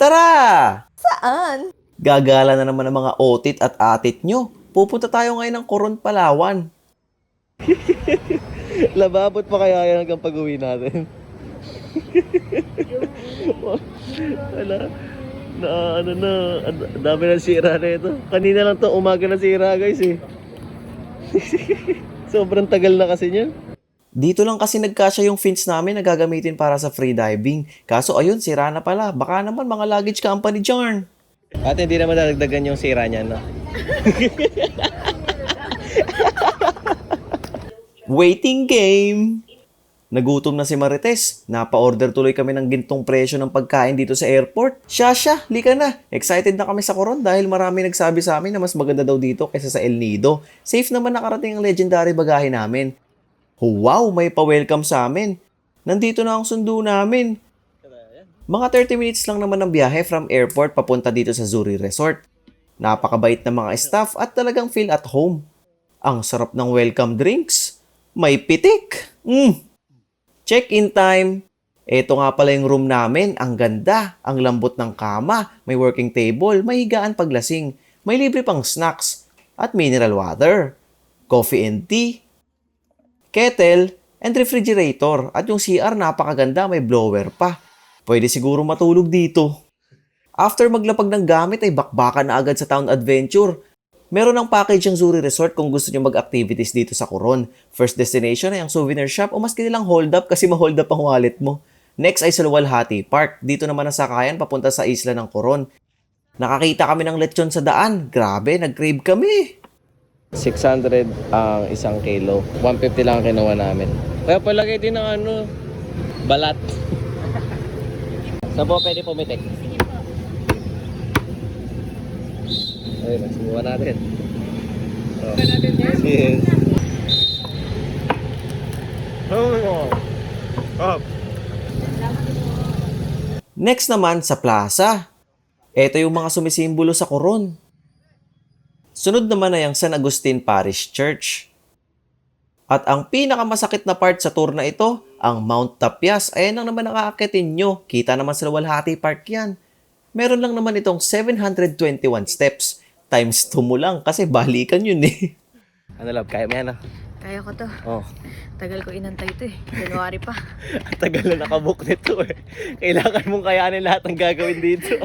Tara! Saan? Gagala na naman ng mga otit at atit nyo. Pupunta tayo ngayon ng Coron, Palawan. Lababot pa kaya yan hanggang pag-uwi natin? Wala. Na, ano na, ang dami na sira na ito. Kanina lang to umaga na sira guys eh. Sobrang tagal na kasi niyan. Dito lang kasi nagkasya yung fins namin na gagamitin para sa free diving. Kaso ayun, sira na pala. Baka naman mga luggage company dyan. At hindi naman nadagdagan yung sira niya, no? Waiting game! Nagutom na si Marites. Napa-order tuloy kami ng gintong presyo ng pagkain dito sa airport. Siya, siya, lika na. Excited na kami sa Coron dahil marami nagsabi sa amin na mas maganda daw dito kaysa sa El Nido. Safe naman nakarating ang legendary bagahe namin. Wow, may pa-welcome sa amin. Nandito na ang sundo namin. Mga 30 minutes lang naman ang biyahe from airport papunta dito sa Zuri Resort. Napakabait ng mga staff at talagang feel at home. Ang sarap ng welcome drinks. May pitik. Mm. Check-in time. Ito nga pala yung room namin. Ang ganda. Ang lambot ng kama. May working table. May higaan paglasing. May libre pang snacks. At mineral water. Coffee and tea. Kettle and refrigerator. At yung CR napakaganda. May blower pa. Pwede siguro matulog dito. After maglapag ng gamit ay bakbakan na agad sa Town Adventure. Meron ng package ang Zuri Resort kung gusto nyo mag-activities dito sa Coron. First destination ay ang souvenir shop o maski nilang hold up kasi ma-hold up ang wallet mo. Next ay sa Luwalhati Park. Dito naman ang sakayan papunta sa isla ng Coron. Nakakita kami ng lechon sa daan. Grabe, nag-crave kami. 600 ang isang kilo. 150 lang ang kinuha namin. Kaya palagay din ng ano, balat. Saan po pwede pumitik? Ayun, subukan natin. Oh. Yes. Oh. Up. Next naman sa plaza. Ito yung mga sumisimbolo sa Coron. Sunod naman ay ang San Agustin Parish Church. At ang pinakamasakit na part sa tour na ito, ang Mount Tapias. Ayan lang naman ang aakitin nyo. Kita naman sa Luwalhati Park yan. Meron lang naman itong 721 steps. Times 2 mo lang kasi balikan yun eh. Ano love, kaya mo yan ah? Kaya ko to. Oh, Tagal ko inantay to eh. January pa. tagal na nakabook nito eh. Kailangan mong kayanin lahat ng gagawin dito.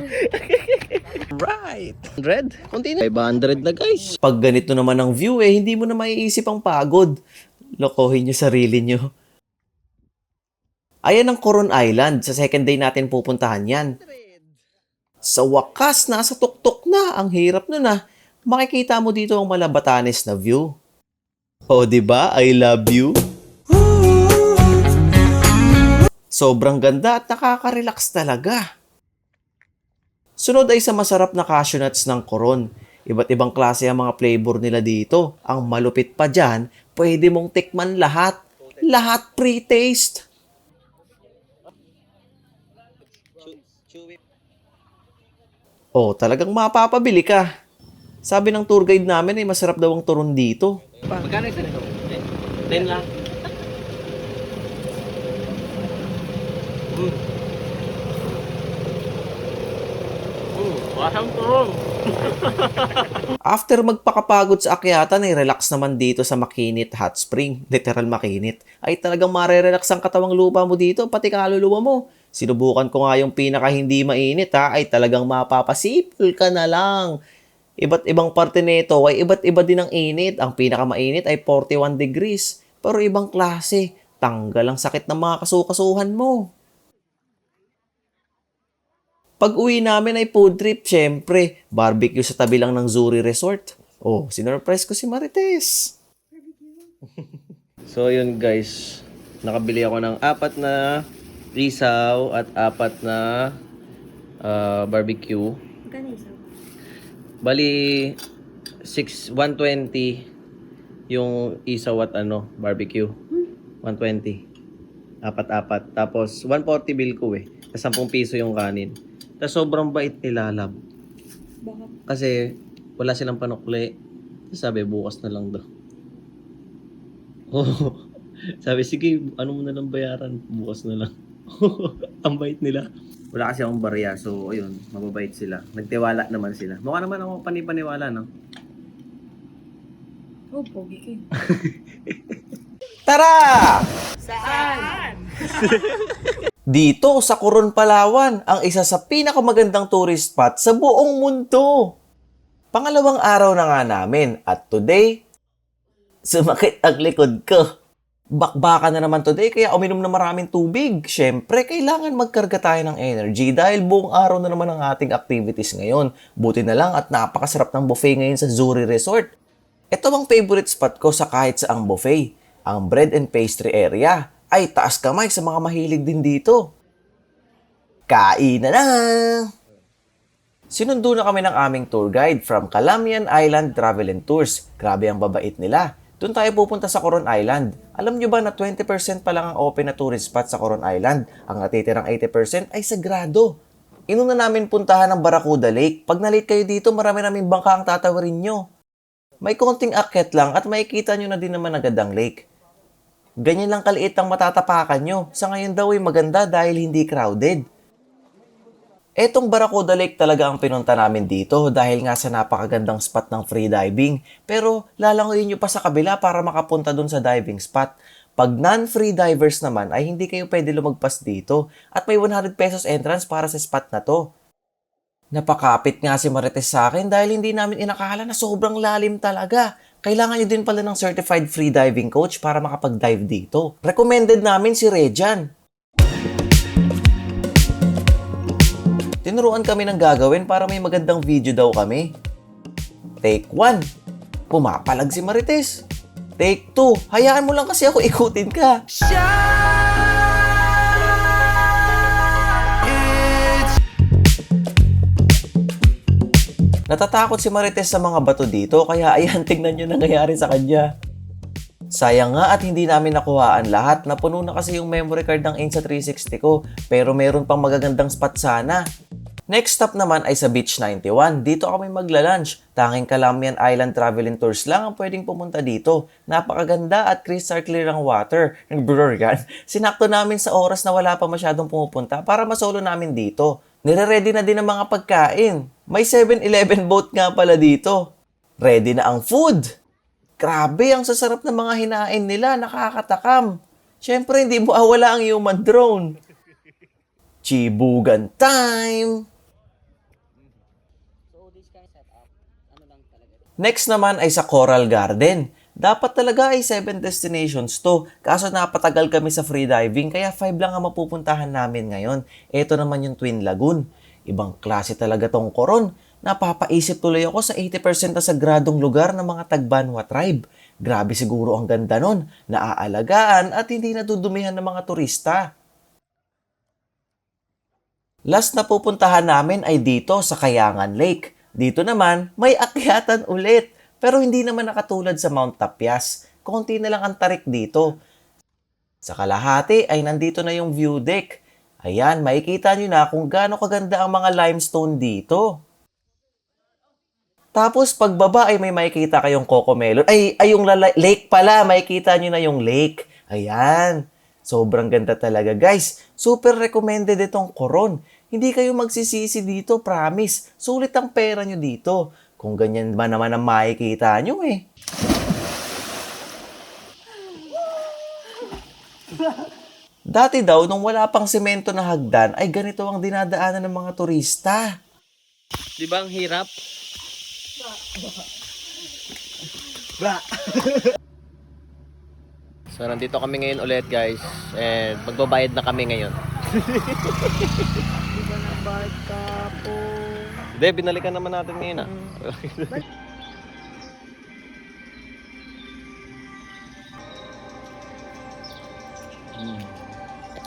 right. 100? Kunti na. 500 na guys. Pag ganito naman ang view eh, hindi mo na maiisip ang pagod. Lokohin nyo sarili nyo. Ayan ang Coron Island. Sa second day natin pupuntahan yan. Sa wakas, nasa tuktok na. Ang hirap nun ah. Makikita mo dito ang malabatanes na view. O, di ba? I love you. Sobrang ganda at nakaka-relax talaga. Sunod ay sa masarap na cashew nuts ng Coron. Iba't ibang klase ang mga flavor nila dito. Ang malupit pa dyan, pwede mong tikman lahat. Lahat pre-taste. Oh, talagang mapapabili ka. Sabi ng tour guide namin ay masarap daw ang turon dito. Magkano isa nito? 10 lang. Mm. Mm, wasang turong. After magpakapagod sa akyatan ay relax naman dito sa Makinit Hot Spring. Literal makinit. Ay talagang marerelax ang katawang lupa mo dito, pati kaluluwa mo. Sinubukan ko nga yung pinaka hindi mainit ha, ay talagang mapapasipol ka na lang. Iba't ibang parte nito ay iba't iba din ang init. Ang pinaka mainit ay 41 degrees. Pero ibang klase. Tanggal ang sakit ng mga kasukasuhan mo. Pag uwi namin ay food trip, syempre. Barbecue sa tabi lang ng Zuri Resort. Oh, sinurprise ko si Marites. so yun guys, nakabili ako ng apat na isaw at apat na ah, barbecue. Magkano isa? Bali 6 120 yung isaw at ano, barbecue. 120. Apat-apat. Tapos 140 bill ko eh. Tapos 10 piso yung kanin. Tapos sobrang bait nila. Bakit? Kasi wala silang panukli. Sabi, bukas na lang daw. Oh. Sabi, sige, ano mo na lang bayaran. Bukas na lang. Ang bait nila. Wala kasi akong barya, so ayun, mababait sila. Nagtiwala naman sila. Mukha naman ako panipaniwala, no? Oh, pogi ka eh. Tara! Saan? Dito sa Coron, Palawan, ang isa sa pinakamagandang tourist spot sa buong mundo. Pangalawang araw na nga namin at today, sumakit ang likod ko. Bakbaka na naman today kaya uminom na maraming tubig. Siyempre, kailangan magkarga tayo ng energy dahil buong araw na naman ang ating activities ngayon. Buti na lang at napakasarap ng buffet ngayon sa Zuri Resort. Ito ang favorite spot ko sa kahit saang buffet. Ang bread and pastry area ay taas kamay sa mga mahilig din dito. Kain na na! Sinundo na kami ng aming tour guide from Calamian Island Travel and Tours. Grabe ang babait nila. Doon tayo pupunta sa Coron Island. Alam nyo ba na 20% pa lang ang open na tourist spot sa Coron Island? Ang natitirang 80% ay sagrado. Inuna namin puntahan ang Barracuda Lake. Pag na-late kayo dito, marami naming bangka ang tatawarin nyo. May konting akyat lang at makikita nyo na din naman agad ang lake. Ganyan lang kaliit ang matatapakan nyo. Sa ngayon daw ay maganda dahil hindi crowded. Etong Barracuda Lake talaga ang pinunta namin dito dahil nga sa napakagandang spot ng free diving. Pero lalangoyin nyo pa sa kabila para makapunta dun sa diving spot. Pag non-free divers naman ay hindi kayo pwede lumagpas dito at may 100 pesos entrance para sa spot na to. Napakapit nga si Marites sa akin dahil hindi namin inakala na sobrang lalim talaga. Kailangan nyo din pala ng certified free diving coach para makapag-dive dito. Recommended namin si Rejan. Tinuruan kami ng gagawin para may magandang video daw kami. Take 1. Pumapalag si Marites. Take 2. Hayaan mo lang kasi ako ikutin ka. Natatakot si Marites sa mga bato dito kaya ayan tignan nyo nangyayari sa kanya. Sayang nga at hindi namin nakuhaan lahat. Napuno na kasi yung memory card ng Insa 360 ko. Pero meron pang magagandang spot sana. Next stop naman ay sa Beach 91. Dito kami magla-lunch. Tanging Calamian Island Travel and Tours lang ang pwedeng pumunta dito. Napakaganda at crystal clear ang water. Yan. Sinakto namin sa oras na wala pa masyadong pumupunta para masolo namin dito. Nire-ready na din ang mga pagkain. May 7-Eleven boat nga pala dito. Ready na ang food. Grabe, ang sasarap ng mga hinain nila. Nakakatakam. Siyempre, hindi mo awala ang human drone. Chibugan time! Next naman ay sa Coral Garden. Dapat talaga ay 7 destinations to. Kaso napatagal kami sa freediving kaya 5 lang ang mapupuntahan namin ngayon. Ito naman yung Twin Lagoon. Ibang klase talaga tong koron. Napapaisip tuloy ako sa 80% na sagradong lugar ng mga Tagbanwa tribe. Grabe siguro ang ganda nun. Naaalagaan at hindi nadudumihan ng mga turista. Last na pupuntahan namin ay dito sa Kayangan Lake. Dito naman, may akyatan ulit. Pero hindi naman nakatulad sa Mount Tapias. Konti na lang ang tarik dito. Sa kalahati ay nandito na yung view deck. Ayan, makikita nyo na kung gaano kaganda ang mga limestone dito. Tapos pagbaba ay may makikita kayong Cocomelon. Ay, ay yung lala- lake pala, makikita nyo na yung lake. Ayan. Sobrang ganda talaga guys. Super recommended itong koron. Hindi kayo magsisisi dito, promise. Sulit ang pera nyo dito. Kung ganyan ba naman ang makikita nyo eh. Dati daw, nung wala pang semento na hagdan, ay ganito ang dinadaanan ng mga turista. Di ba ang hirap? so, nandito kami ngayon ulit, guys. And magbabayad na kami ngayon. Di ba ng bad ka po? Hindi, binalikan naman natin ngayon, ah.